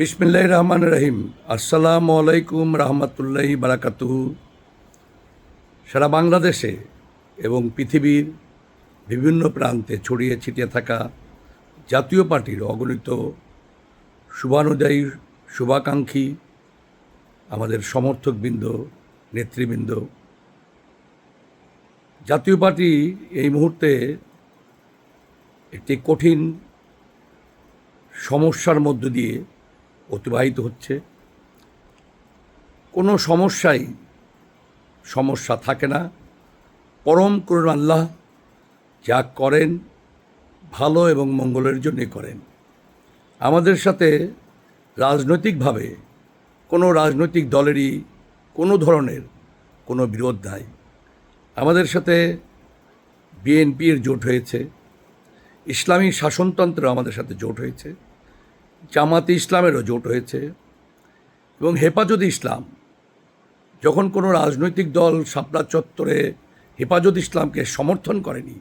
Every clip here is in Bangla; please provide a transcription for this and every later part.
বিসমিল্লাহ রহমান রহিম আসসালামু আলাইকুম রহমতুল্লাহি বারাকাতুহু। সারা বাংলাদেশে এবং পৃথিবীর বিভিন্ন প্রান্তে ছড়িয়ে ছিটিয়ে থাকা জাতীয় পার্টির অগণিত শুভানুযায়ী শুভাকাঙ্ক্ষী আমাদের সমর্থকবৃন্দ, নেতৃবৃন্দ। জাতীয় পার্টি এই মুহূর্তে একটি কঠিন সমস্যার মধ্য দিয়ে অতিবাহিত হচ্ছে। কোনো সমস্যাই সমস্যা থাকে না। পরম করুণ আল্লাহ যা করেন ভালো এবং মঙ্গলের জন্যে করেন। আমাদের সাথে রাজনৈতিকভাবে কোনো রাজনৈতিক দলেরই কোনো ধরনের কোনো বিরোধ নাই। আমাদের সাথে বিএনপির জোট হয়েছে। ইসলামী শাসনতন্ত্র আমাদের সাথে জোট হয়েছে। জামাতে ইসলামেরও জোট হয়েছে এবং হেফাজত ইসলাম, যখন কোনো রাজনৈতিক দল শাপলা চত্বরে হেফাজত ইসলামকে সমর্থন করেনি,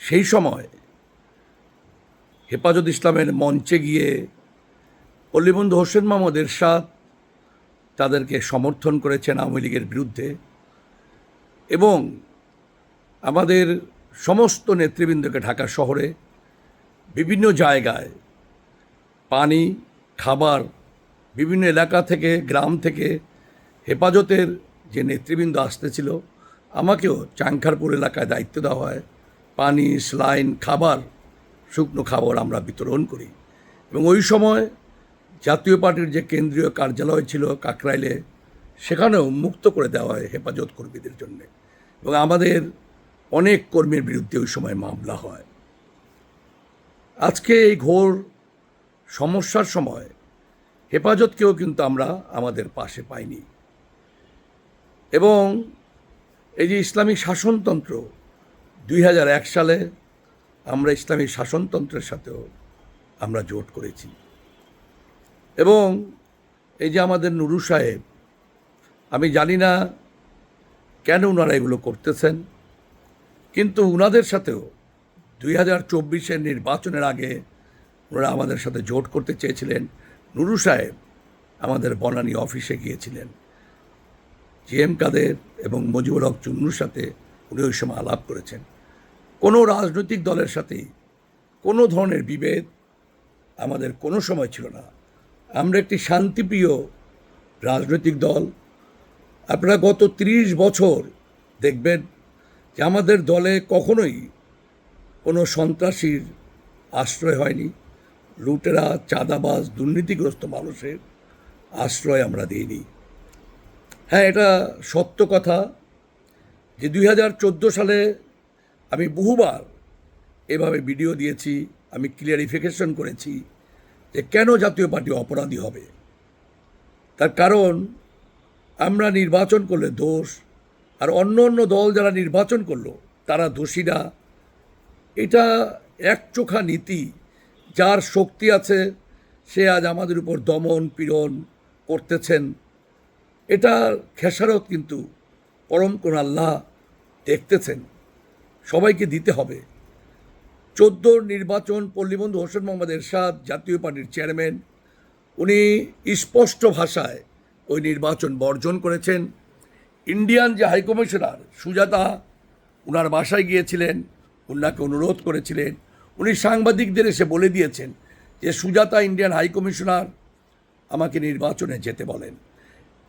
সেই সময় হেফাজত ইসলামের মঞ্চে গিয়ে পল্লীবন্ধু হোসেন মোহাম্মদ এরশাদ তাদেরকে সমর্থন করেছেন আওয়ামী লীগের বিরুদ্ধে এবং আমাদের সমস্ত নেতৃবৃন্দকে ঢাকা শহরে বিভিন্ন জায়গায় পানি, খাবার, বিভিন্ন এলাকা থেকে, গ্রাম থেকে হেফাজতের যে নেতৃবৃন্দ আসতেছিল, আমাকেও চাংখারপুর এলাকায় দায়িত্ব দেওয়া হয়। পানি, স্লাইন, খাবার, শুকনো খাবার আমরা বিতরণ করি। এবং ওই সময় জাতীয় পার্টির যে কেন্দ্রীয় কার্যালয় ছিল কাকরাইলে, সেখানেও মুক্ত করে দেওয়া হয় হেফাজত কর্মীদের জন্যে। এবং আমাদের অনেক কর্মীর বিরুদ্ধে ওই সময় মামলা হয়। আজকে এই ঘোর সমস্যার সময় হেফাজতকেও কিন্তু আমরা আমাদের পাশে পাইনি। এবং এই যে ইসলামী শাসনতন্ত্র দুই হাজার এক সালে আমরা ইসলামী শাসনতন্ত্রের সাথেও আমরা জোট করেছি। এবং এই যে আমাদের নুরু সাহেব, আমি জানি না কেন ওনারা এগুলো করতেছেন, কিন্তু ওনাদের সাথেও দুই হাজার চব্বিশের নির্বাচনের আগে ওনারা আমাদের সাথে জোট করতে চেয়েছিলেন। নুরু সাহেব আমাদের বনানী অফিসে গিয়েছিলেন। জি এম কাদের এবং মজিবুর হক চুন্নুর সাথে উনি ওই সময় আলাপ করেছেন। কোনো রাজনৈতিক দলের সাথেই কোনো ধরনের বিভেদ আমাদের কোনো সময় ছিল না। আমরা একটি শান্তিপ্রিয় রাজনৈতিক দল। আপনারা গত ত্রিশ বছর দেখবেন যে আমাদের দলে কখনোই কোনো সন্ত্রাসীর আশ্রয় হয়নি। লুটেরা, চাঁদাবাজ, দুর্নীতিগ্রস্ত মানুষের আশ্রয় আমরা দিইনি। হ্যাঁ এটা সত্য কথা যে দুই হাজার চোদ্দ সালে আমি বহুবার এভাবে ভিডিও দিয়েছি, আমি ক্লিয়ারিফিকেশন করেছি যে কেন জাতীয় পার্টি অপরাধী হবে। তার কারণ, আমরা নির্বাচন করলে দোষ, আর অন্য অন্য দল যারা নির্বাচন করল, তারা দোষীরা। এটা একচোখা নীতি যার শক্তি আছে, সে আজ আমাদের উপর দমন পীড়ন করতেছেন। এটা খেসারত কিন্তু পরম কোন আল্লাহ দেখতেছেন। সবাইকে দিতে হবে। চোদ্দোর নির্বাচন পল্লীবন্ধু হোসেন মোহাম্মদ এরশাদ, জাতীয় পার্টির চেয়ারম্যান, উনি স্পষ্ট ভাষায় ওই নির্বাচন বর্জন করেছেন। ইন্ডিয়ান যে হাইকমিশনার সুজাতা ওনার বাসায় গিয়েছিলেন ওনাকে অনুরোধ করেছিলেন উনি সাংবাদিকদের এসে বলে দিয়েছেন যে সুজাতা ইন্ডিয়ান হাইকমিশনার আমাকে নির্বাচনে যেতে বলেন।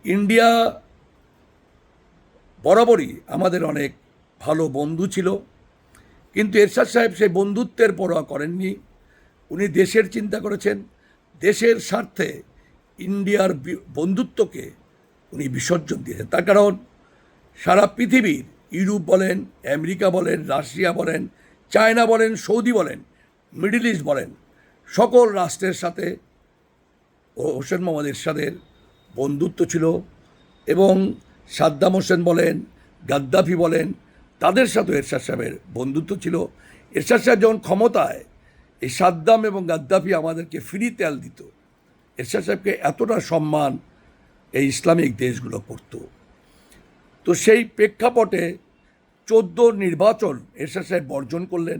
ইন্ডিয়া বরাবরই আমাদের অনেক ভালো বন্ধু ছিল, কিন্তু এরশাদ সাহেব সেই বন্ধুত্বের পরোয়া করেননি। উনি দেশের চিন্তা করেছেন, দেশের স্বার্থে ইন্ডিয়ার বন্ধুত্বকে উনি বিসর্জন দিয়েছেন। তার কারণ সারা পৃথিবীর ইউরোপ বলেন, আমেরিকা বলেন, রাশিয়া বলেন, চায়না বলেন, সৌদি বলেন মিডল ইস্ট বলেন, সকল রাষ্ট্রের সাথে ও হোসেন মোহাম্মদ এরশাদের বন্ধুত্ব ছিল এবং সাদ্দাম হোসেন বলেন, গাদ্দাফি বলেন, তাদের সাথে এরশাদ সাহেবের বন্ধুত্ব ছিল। এরশাদ সাহেব যখন ক্ষমতায়, এই সাদ্দাম এবং গাদ্দাফি আমাদেরকে ফ্রি তেল দিত। এরশাদ সাহেবকে এতটা সম্মান এই ইসলামিক দেশগুলো করতো। তো সেই প্রেক্ষাপটে চোদ্দ নির্বাচন এরশাদ সাহেব বর্জন করলেন।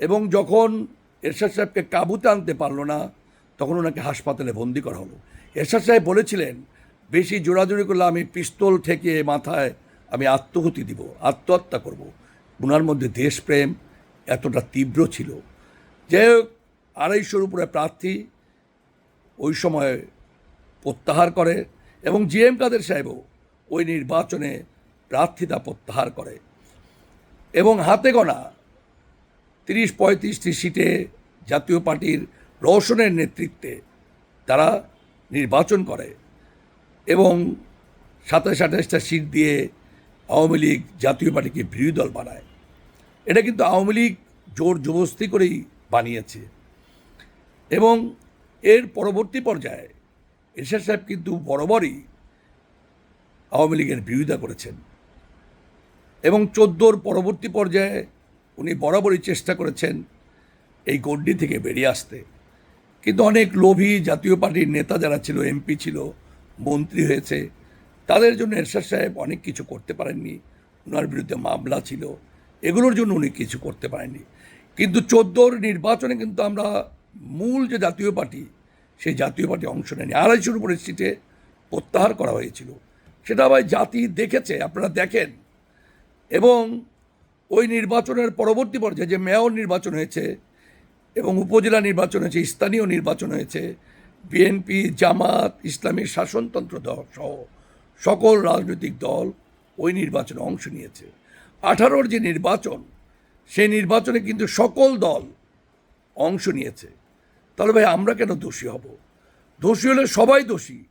এবং যখন এরশাদ সাহেবকে কাবুতে আনতে পারল না, তখন ওনাকে হাসপাতালে বন্দি করা হলো। এরশাদ সাহেব বলেছিলেন, বেশি জোরাজোরি করলে আমি পিস্তল ঠেকিয়ে মাথায় আমি আত্মহতি দিব, আত্মহত্যা করব। ওনার মধ্যে দেশপ্রেম এতটা তীব্র ছিল। যে আড়াইশোর উপরে প্রার্থী ওই সময় প্রত্যাহার করে এবং জি এম কাদের সাহেবও ওই নির্বাচনে প্রার্থিতা প্রত্যাহার করে। এবং হাতে গোনা তিরিশ পঁয়ত্রিশটি সিটে জাতীয় পার্টির রওশনের নেতৃত্বে তারা নির্বাচন করে এবং সাতাশ আঠাশটা সিট দিয়ে আওয়ামী লীগ জাতীয় পার্টিকে বিরোধী দল বানায়। এটা কিন্তু আওয়ামী লীগ জোর জবস্তি করেই বানিয়েছে। এবং এর পরবর্তী পর্যায়ে এরশাদ সাহেব কিন্তু বরাবরই আওয়ামী লীগের বিরোধিতা করেছেন। এবং চোদ্দোর পরবর্তী পর্যায়ে উনি বরাবরই চেষ্টা করেছেন এই গণ্ডি থেকে বেরিয়ে আসতে। কিন্তু অনেক লোভী জাতীয় পার্টির নেতা যারা ছিল, এমপি ছিল, মন্ত্রী হয়েছে, তাদের জন্য এরশাদ সাহেব অনেক কিছু করতে পারেননি। ওনার বিরুদ্ধে মামলা ছিল, এগুলোর জন্য উনি কিছু করতে পারেননি। কিন্তু চোদ্দোর নির্বাচনে কিন্তু আমরা মূল যে জাতীয় পার্টি, সেই জাতীয় পার্টি অংশ নেয়নি। আড়াইশোর উপরে সিটে প্রত্যাহার করা হয়েছিল। সেটা আবার জাতি দেখেছে, আপনারা দেখেন। এবং ওই নির্বাচনের পরবর্তী পর্যায়ে যে মেয়র নির্বাচন হয়েছে এবং উপজেলা নির্বাচন হয়েছে, স্থানীয় নির্বাচন হয়েছে, বিএনপি, জামাত ইসলামী শাসনতন্ত্র দল সহ সকল রাজনৈতিক দল ওই নির্বাচনে অংশ নিয়েছে। আঠারোর যে নির্বাচন, সেই নির্বাচনে কিন্তু সকল দল অংশ নিয়েছে। তাহলে ভাই, আমরা কেন দোষী হব? দোষী হলে সবাই দোষী।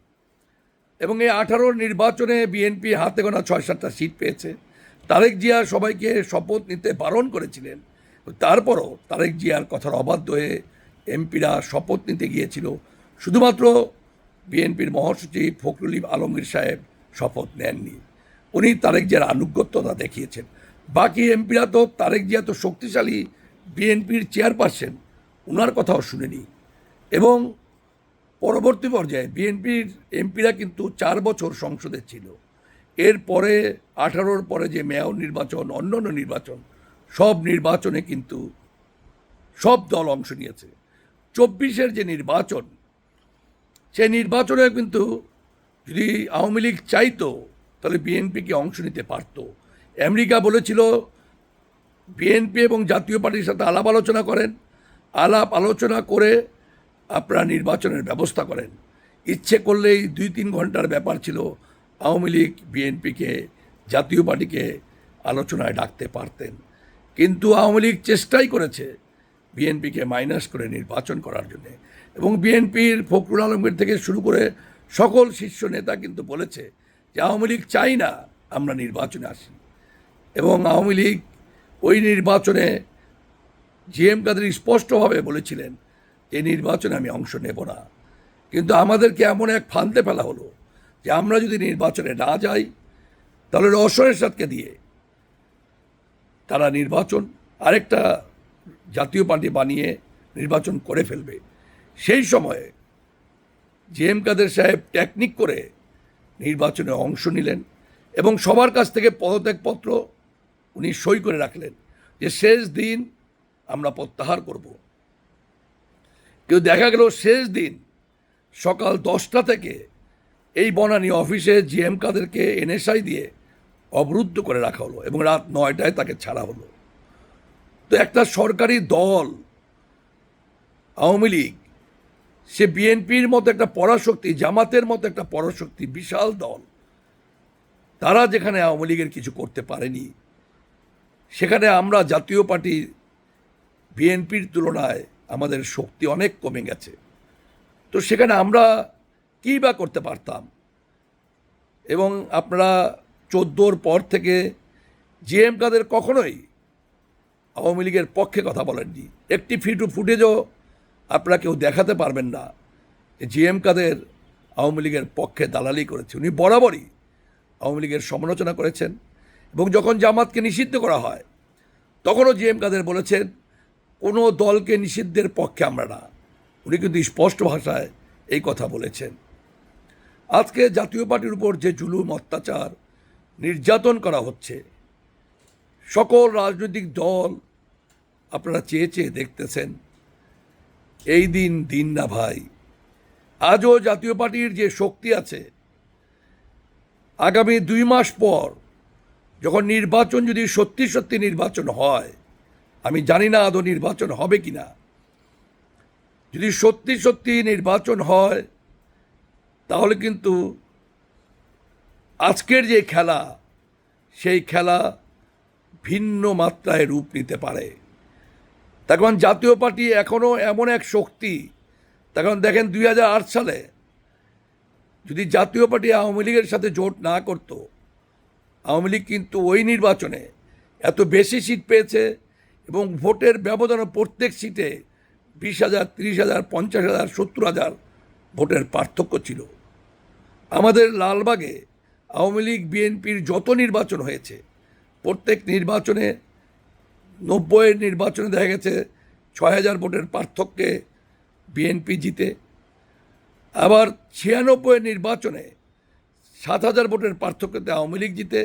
এবং এই আঠারোর নির্বাচনে বিএনপি হাতে গোনা ছয় সাতটা সিট পেয়েছে। তারেক জিয়া সবাইকে শপথ নিতে বারণ করেছিলেন। তারপরও তারেক জিয়ার কথার অবাধ্য হয়ে এমপিরা শপথ নিতে গিয়েছিল। শুধুমাত্র বিএনপির মহাসচিব ফখরুল আলমগীর সাহেব শপথ নেননি। উনি তারেক জিয়ার আনুগত্যতা দেখিয়েছেন। বাকি এমপিরা তো, তারেক জিয়া তো শক্তিশালী বিএনপির চেয়ারপারসন ওনার কথাও শুনেনি। এবং পরবর্তী পর্যায়ে বিএনপির এমপিরা কিন্তু চার বছর সংসদে ছিল। এরপরে আঠারোর পরে যে মেয়র নির্বাচন, অন্যান্য নির্বাচন, সব নির্বাচনে কিন্তু সব দল অংশ নিয়েছে। চব্বিশের যে নির্বাচন সেই নির্বাচনে কিন্তু যদি আওয়ামী লীগ চাইতো, তাহলে বিএনপিকে অংশ নিতে পারত। আমেরিকা বলেছিল, বিএনপি এবং জাতীয় পার্টির সাথে আলাপ আলোচনা করেন। আলাপ আলোচনা করে আপনারা নির্বাচনের ব্যবস্থা করেন। ইচ্ছে করলেই দুই তিন ঘণ্টার ব্যাপার ছিল আওয়ামী লীগ, বিএনপিকে, জাতীয় পার্টিকে আলোচনায় ডাকতে পারতেন। কিন্তু আওয়ামী লীগ চেষ্টাই করেছে বিএনপিকে মাইনাস করে নির্বাচন করার জন্য। এবং বিএনপির ফখরুল আলমগীর থেকে শুরু করে সকল শীর্ষ নেতা কিন্তু বলেছে যে, আওয়ামী লীগ চাই না আমরা নির্বাচনে আসি। এবং আওয়ামী লীগ ওই নির্বাচনে জি এম কাদের স্পষ্টভাবে বলেছিলেন এই নির্বাচনে আমি অংশ নেব না। কিন্তু আমাদেরকে এমন এক ফান্দে ফেলা হলো যে আমরা যদি নির্বাচনে না যাই, তাহলে রহস্যের সাথে দিয়ে তারা নির্বাচন, আরেকটা জাতীয় পার্টি বানিয়ে নির্বাচন করে ফেলবে। সেই সময়ে জি এম কাদের সাহেব টেকনিক করে নির্বাচনে অংশ নিলেন এবং সবার কাছ থেকে পদত্যাগপত্র উনি সই করে রাখলেন যে শেষ দিন আমরা প্রত্যাহার করব। কেউ দেখা গেল শেষ দিন সকাল দশটা থেকে এই বনানী অফিসে জিএম কাদেরকে এনএসআই দিয়ে অবরুদ্ধ করে রাখা হলো এবং রাত নয়টায় তাকে ছাড়া হলো। তো একটা সরকারি দল, আওয়ামী লীগ, সে বিএনপির মতো একটা পরাশক্তি, জামাতের মতো একটা পরাশক্তি, বিশাল দল, তারা যেখানে আওয়ামী লীগের কিছু করতে পারেনি, সেখানে আমরা জাতীয় পার্টি বিএনপির তুলনায় আমাদের শক্তি অনেক কমে গেছে। তো সেখানে আমরা কী বা করতে পারতাম? এবং আপনারা চোদ্দোর পর থেকে জিএম কাদের কখনোই আওয়ামী লীগের পক্ষে কথা বলেননি। একটি ফিটু ফুটেজও আপনারা কেউ দেখাতে পারবেন না জিএম কাদের আওয়ামী লীগের পক্ষে দালালি করেছে। উনি বরাবরই আওয়ামী লীগের সমালোচনা করেছেন এবং যখন জামাতকে নিষিদ্ধ করা হয়, তখনও জিএম কাদের বলেছেন, কোনো দলকে নিষিদ্ধের পক্ষে আমরা না। উনি কিন্তু স্পষ্ট ভাষায় এই কথা বলেছেন। আজকে জাতীয় পার্টির উপর যে জুলুম, অত্যাচার নির্যাতন করা হচ্ছে, সকল রাজনৈতিক দল আপনারা চেয়ে চেয়ে দেখতেছেন, এই দিন দিন না ভাই। আজও জাতীয় পার্টির যে শক্তি আছে, আগামী দুই মাস পর যখন নির্বাচন যদি সত্যি সত্যি নির্বাচন হয়, আমি জানি না আদৌ নির্বাচন হবে কি না যদি সত্যি সত্যি নির্বাচন হয় তাহলে কিন্তু আজকের যে খেলা, সেই খেলা ভিন্ন মাত্রায় রূপ নিতে পারে। তখন জাতীয় পার্টি এখনও এমন এক শক্তি। তখন দেখেন দুই হাজার আট সালে যদি জাতীয় পার্টি আওয়ামী লীগের সাথে জোট না করতো, আওয়ামী লীগ কিন্তু ওই নির্বাচনে এত বেশি সিট পেয়েছে এবং ভোটের ব্যবধানে প্রত্যেক সিটে বিশ হাজার, তিরিশ হাজার, পঞ্চাশ হাজার, সত্তর হাজার ভোটের পার্থক্য ছিল। আমাদের লালবাগে আওয়ামী লীগ, বিএনপির যত নির্বাচন হয়েছে, প্রত্যেক নির্বাচনে নব্বইয়ের নির্বাচনে দেখা গেছে ছয় হাজার ভোটের পার্থক্যে বিএনপি জিতে। আবার ছিয়ানব্বইয়ের নির্বাচনে সাত হাজার ভোটের পার্থক্যতে আওয়ামী লীগ জিতে।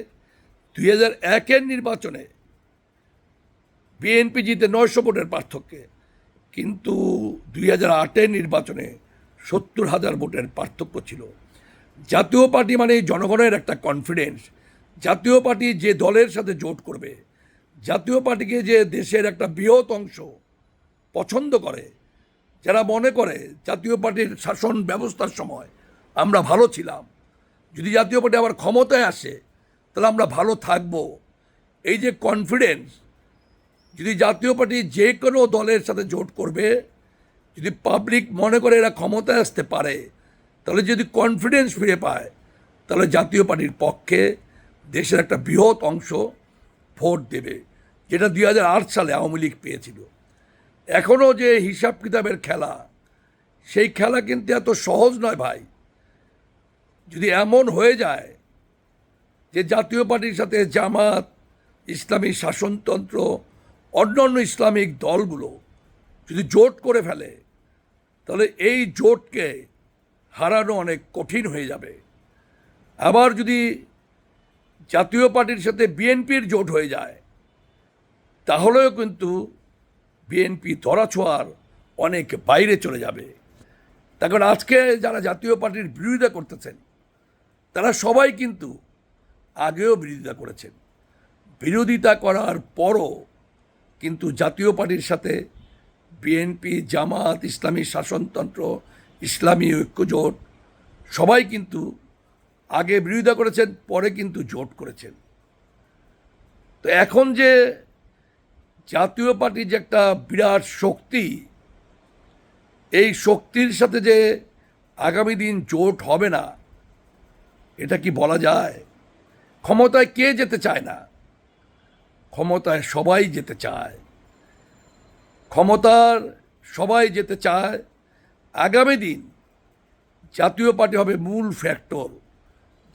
দুই হাজার একের নির্বাচনে বিএনপি জিতে নয়শো ভোটের পার্থক্যে। কিন্তু দুই হাজার আটের নির্বাচনে সত্তর হাজার ভোটের পার্থক্য ছিল। জাতীয় পার্টি মানে জনগণের একটা কনফিডেন্স জাতীয় পার্টি যে দলের সাথে জোট করবে, জাতীয় পার্টিকে যে দেশের একটা বৃহৎ অংশ পছন্দ করে, যারা মনে করে জাতীয় পার্টির শাসন ব্যবস্থার সময় আমরা ভালো ছিলাম, যদি জাতীয় পার্টি আবার ক্ষমতায় আসে, তাহলে আমরা ভালো থাকব। এই যে কনফিডেন্স যদি জাতীয় পার্টি যে কোনো দলের সাথে জোট করবে, যদি পাবলিক মনে করে এরা ক্ষমতায় আসতে পারে তাহলে যদি কনফিডেন্স ফিরে পায়, তাহলে জাতীয় পার্টির পক্ষে দেশের একটা বৃহৎ অংশ ভোট দেবে, যেটা দুই হাজার আট সালে আওয়ামী লীগ পেয়েছিল। এখনও যে হিসাব কিতাবের খেলা, সেই খেলা কিন্তু এত সহজ নয় ভাই। যদি এমন হয়ে যায় যে জাতীয় পার্টির সাথে জামাত, ইসলামী শাসনতন্ত্র, অন্যান্য ইসলামিক দলগুলো যদি জোট করে ফেলে, তাহলে এই জোটকে হারানো অনেক কঠিন হয়ে যাবে। আবার যদি জাতীয় পার্টির সাথে বিএনপির জোট হয়ে যায়, তাহলেও কিন্তু বিএনপি ধরাছোঁয়ার অনেক বাইরে চলে যাবে। তখন আজকে যারা জাতীয় পার্টির বিরোধিতা করতেছেন, তারা সবাই কিন্তু আগেও বিরোধিতা করেছেন। বিরোধিতা করার পরও কিন্তু জাতীয় পার্টির সাথে বিএনপি, জামাত, ইসলামী শাসনতন্ত্র ইসলামী ঐক্যজোট সবাই কিন্তু আগে বিরোধিতা করেছেন, পরে কিন্তু জোট করেছেন। তো এখন যে জাতীয় পার্টির যে একটা বিরাট শক্তি, এই শক্তির সাথে যে আগামী দিন জোট হবে না, এটা কি বলা যায়? ক্ষমতায় কে যেতে চায় না? ক্ষমতায় সবাই যেতে চায়। ক্ষমতার সবাই যেতে চায় আগামী দিন জাতীয় পার্টি হবে মূল ফ্যাক্টর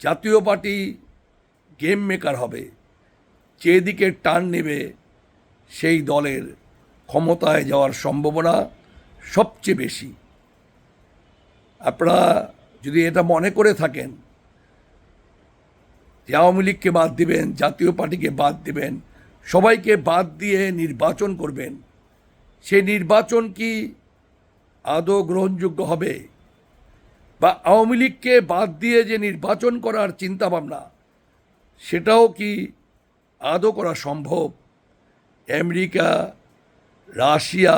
জাতীয় পার্টি গেম মেকার হবে। যেদিকে টান নেবে সেই দলের ক্ষমতায় যাওয়ার সম্ভাবনা সবচেয়ে বেশি। আপনারা যদি এটা মনে করে থাকেন যে আওয়ামী লীগকে বাদ দিবেন, জাতীয় পার্টিকে বাদ দিবেন, সবাইকে বাদ দিয়ে নির্বাচন করবেন, সেই নির্বাচন কি আদৌ গ্রহণযোগ্য হবে? বা আওয়ামী লীগকে বাদ দিয়ে যে নির্বাচন করার চিন্তাভাবনা, সেটাও কি আদৌ করা সম্ভব? আমেরিকা, রাশিয়া,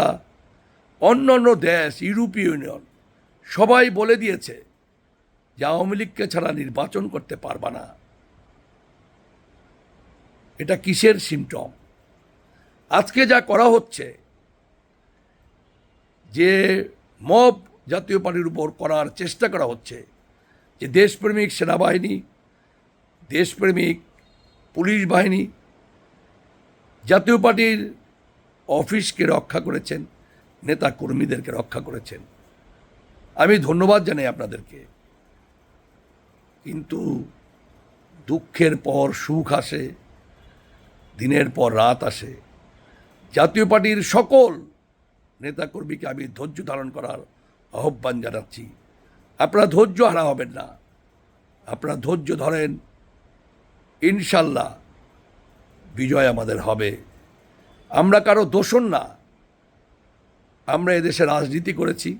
অন্যান্য দেশ, ইউরোপীয় ইউনিয়ন, সবাই বলে দিয়েছে যে আওয়ামী লীগকে ছাড়া নির্বাচন করতে পারবা না। এটা কিসের সিমটম আজকে যা করা হচ্ছে, যে মব জাতীয় পার্টির উপর করার চেষ্টা করা হচ্ছে যে দেশপ্রেমিক সেনাবাহিনী, দেশপ্রেমিক পুলিশ বাহিনী জাতীয় পার্টির অফিসকে রক্ষা করেছেন, নেতা কর্মীদেরকে রক্ষা করেছেন। আমি ধন্যবাদ জানাই আপনাদেরকে। কিন্তু দুঃখের পর সুখ আসে, দিনের পর রাত আসে। জাতীয় পার্টির সকল নেতাকর্মীকে আমি ধৈর্য ধারণ করার আহ্বান জানাচ্ছি। আপনারা ধৈর্য হারা হবেন না। আপনারা ধৈর্য ধরেন, ইনশাল্লাহ বিজয় আমাদের হবে। আমরা কারও দোষণ না। আমরা এদেশে রাজনীতি করেছি।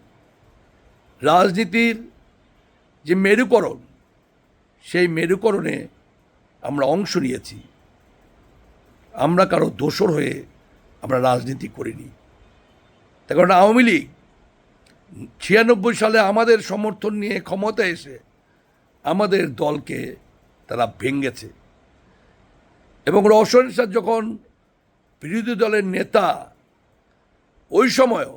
রাজনীতির যে মেরুকরণ, সেই মেরুকরণে আমরা অংশ নিয়েছি। আমরা কারও দোসর হয়ে আমরা রাজনীতি করিনি। তার কারণ আওয়ামী লীগ ছিয়ানব্বই সালে আমাদের সমর্থন নিয়ে ক্ষমতা এসে আমাদের দলকে তারা ভেঙ্গেছে এবং রওশন শাহ যখন বিরোধী দলের নেতা, ওই সময়ও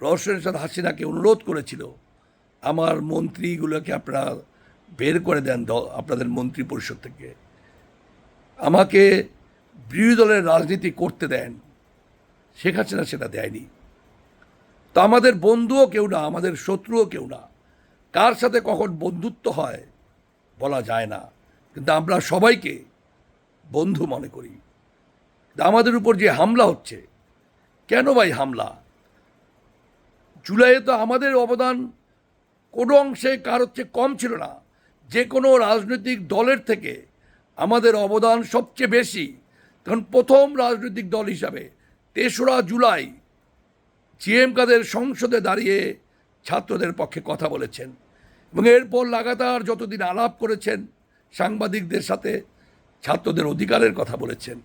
রওশন শাহ হাসিনাকে অনুরোধ করেছিল, আমার মন্ত্রীগুলোকে আপনারা বের করে দেন আপনাদের মন্ত্রী পরিষদ থেকে। আমাকে বিরোধী দলের রাজনীতি করতে দেন। শেখ হাসিনা সেটা দেয়নি। তো আমাদের বন্ধুও কেউ না, আমাদের শত্রুও কেউ না। কার সাথে কখন বন্ধুত্ব হয় বলা যায় না, কিন্তু আমরা সবাইকে বন্ধু মনে করি। আমাদের উপর যে হামলা হচ্ছে, কেন ভাই হামলা? জুলাইয়ে তো আমাদের অবদান কোনো অংশে কার হচ্ছে কম ছিল না। যে কোনো রাজনৈতিক দলের থেকে আমাদের অবদান সবচেয়ে বেশি। কারণ প্রথম রাজনৈতিক দল হিসাবে তেসরা জুলাই জিএম কাদের সংসদে দাঁড়িয়ে ছাত্রদের পক্ষে কথা বলেছেন এবং এরপর লাগাতার যতদিন আলাপ করেছেন, সাংবাদিকদের সাথে ছাত্রদের অধিকারের কথা বলেছেন।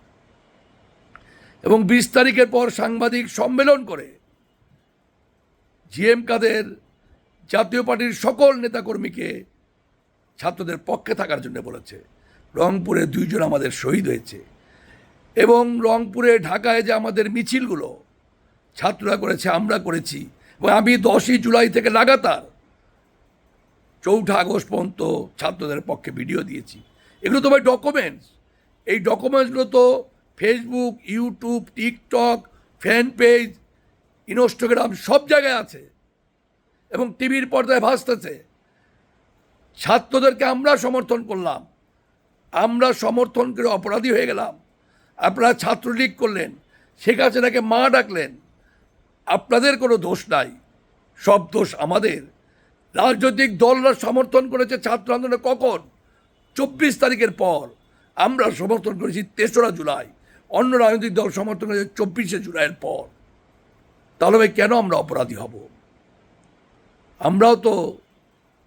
এবং বিশ তারিখের পর সাংবাদিক সম্মেলন করে জিএম কাদের জাতীয় পার্টির সকল নেতাকর্মীকে ছাত্রদের পক্ষে থাকার জন্য বলেছে। রংপুরে দুইজন আমাদের শহীদ হয়েছে এবং রংপুরে, ঢাকায় যে আমাদের মিছিলগুলো ছাত্ররা করেছে, আমরা করেছি। এবং আমি দশই জুলাই থেকে লাগাতার চৌঠা আগস্ট পর্যন্ত ছাত্রদের পক্ষে ভিডিও দিয়েছি। এগুলো তো ভাই ডকুমেন্টস এই ডকুমেন্টসগুলো তো Facebook YouTube TikTok fan page Instagram সব জায়গায় আছে। এবং টিভির পর্দায় ভাসতেছে। ছাত্রদেরকে আমরা সমর্থন করলাম। আমরা সমর্থন করে অপরাধী হয়ে গেলাম। আপনারা ছাত্রলীগ করলেন। শেখ হাসিনাকে মা ডাকলেন। আপনাদের কোনো দোষ নাই। সব দোষ আমাদের। রাজনৈতিক দলরা সমর্থন করেছে ছাত্র আন্দোলনে কখন? চব্বিশ তারিখের পর। আমরা সমর্থন করেছি তেসরা জুলাই। অন্য রাজনৈতিক দল সমর্থন করেছে চব্বিশে জুলাইয়ের পর। তাহলে কেন আমরা অপরাধী হব? আমরাও তো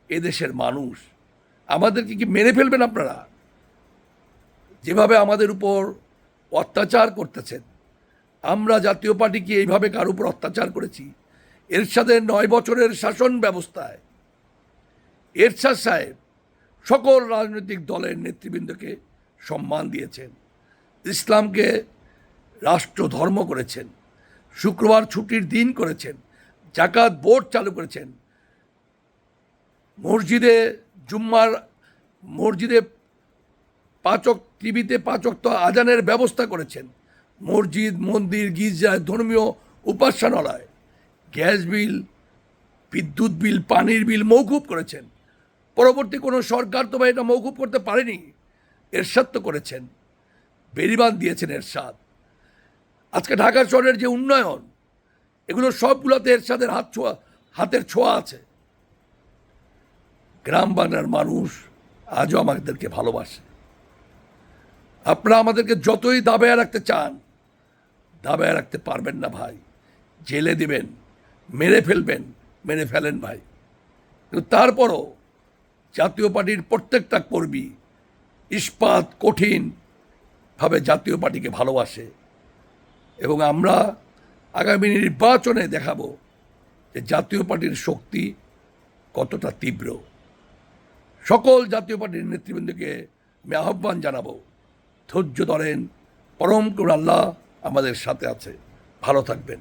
এদেশের মানুষ। আমাদেরকে কি মেরে ফেলবেন আপনারা? যেভাবে আমাদের উপর অত্যাচার করতেছেন আমরা জাতীয় পার্টিকে এইভাবে কার উপর অত্যাচার করেছি? এরশাদের নয় বছরের শাসন ব্যবস্থায় এরশাদ সাহেব সকল রাজনৈতিক দলের নেতৃবৃন্দকে সম্মান দিয়েছেন। ইসলামকে রাষ্ট্র ধর্ম করেছেন। শুক্রবার ছুটির দিন করেছেন। জাকাত বোর্ড চালু করেছেন। মসজিদে জুম্মার মসজিদে পাচক, টিভিতে পাচক তো আজানের ব্যবস্থা করেছেন। মসজিদ, মন্দির, গির্জা, ধর্মীয় উপাসনালয়, গ্যাস বিল, বিদ্যুৎ বিল, পানির বিল মৌকুব করেছেন। পরবর্তী কোনো সরকার তো এটা মৌকুব করতে পারেনি। এরশাদ তো করেছেন। বেরিবান দিয়েছেন এরশাদ। আজকে ঢাকা শহরের যে উন্নয়ন, এগুলো সবগুলোতে এরশাদের হাত ছোঁয়া, হাতের ছোঁয়া আছে। গ্রাম বাংলার মানুষ আজও আমাদেরকে ভালোবাসে। আপনারা আমাদেরকে যতই দাবায় রাখতে চান দাবায় রাখতে পারবেন না ভাই। জেলে দিবেন, মেরে ফেলবেন, মেরে ফেলেন ভাই। কিন্তু তারপরও জাতীয় পার্টির প্রত্যেকটা কর্মী ইস্পাত কঠিনভাবে জাতীয় পার্টিকে ভালোবাসে। এবং আমরা আগামী নির্বাচনে দেখাবো যে জাতীয় পার্টির শক্তি কতটা তীব্র। সকল জাতীয় পার্টির নেতৃবৃন্দকে আমি আহ্বান জানাব, ধৈর্য ধরেন, পরম আল্লাহ আমাদের সাথে আছে। ভালো থাকবেন।